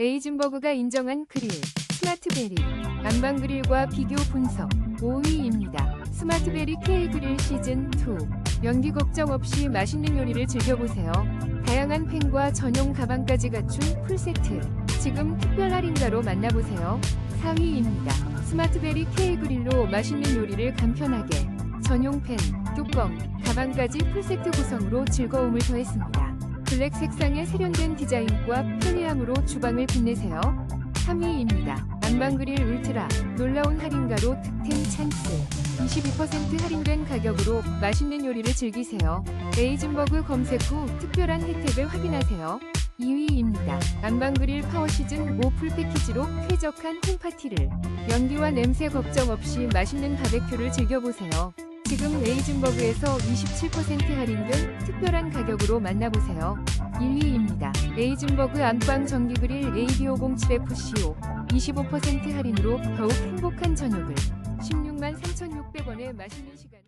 에이즌버그가 인정한 그릴, 스마트베리, 안방 그릴과 비교 분석 5위입니다. 스마트베리 K 그릴 시즌2 연기 걱정 없이 맛있는 요리를 즐겨보세요. 다양한 펜과 전용 가방까지 갖춘 풀세트. 지금 특별 할인가로 만나보세요. 4위입니다. 스마트베리 K 그릴로 맛있는 요리를 간편하게 전용 펜, 뚜껑, 가방까지 풀세트 구성으로 즐거움을 더했습니다. 블랙 색상의 세련된 디자인과 편리함으로 주방을 빛내세요. 3위입니다. 안방그릴 울트라 놀라운 할인가로 득템 찬스 22% 할인된 가격으로 맛있는 요리를 즐기세요. 에이즌버그 검색 후 특별한 혜택을 확인하세요. 2위입니다. 안방그릴 파워시즌 5 풀패키지로 쾌적한 홈파티를 연기와 냄새 걱정 없이 맛있는 바베큐를 즐겨보세요. 지금 에이즌버그에서 27% 할인된 특별한 가격으로 만나보세요. 1위입니다. 에이즌버그 안방 전기그릴 AD507FCO 25% 할인으로 더욱 행복한 저녁을 16만 3,600원에 맛있는 시간